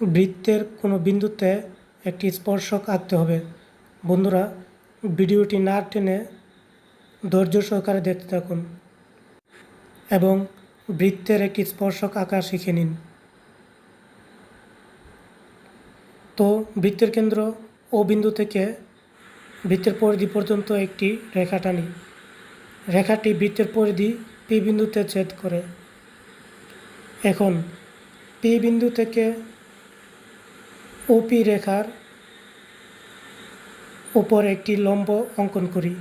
বৃত্তের কোনো বিন্দুতে একটি স্পর্শক আঁকতে হবে। বন্ধুরা, ভিডিওটি না টেনে ধৈর্য সহকারে দেখতে থাকুন এবং বৃত্তের একটি স্পর্শক আঁকা শিখে নিন। তো, বৃত্তের কেন্দ্র ও বিন্দু থেকে বৃত্তের পরিধি পর্যন্ত একটি রেখা টানি। রেখাটি বৃত্তের পরিধি পি বিন্দুতে ছেদ করে। এখন, পি বিন্দু থেকে ওপি রেখার উপর একটি লম্ব অঙ্কন করি।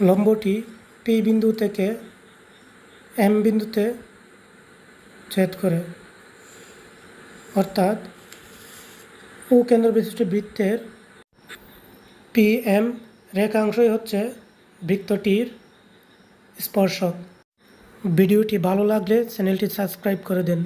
লম্বটি পি বিন্দু থেকে এম বিন্দুতে ছেদ করে। অর্থাৎ ও কেন্দ্র বিশিষ্ট বৃত্তের পি এম রেখাংশই হচ্ছে বৃত্তটির স্পর্শক। ভিডিওটি ভালো লাগলে চ্যানেলটি সাবস্ক্রাইব করে দেন।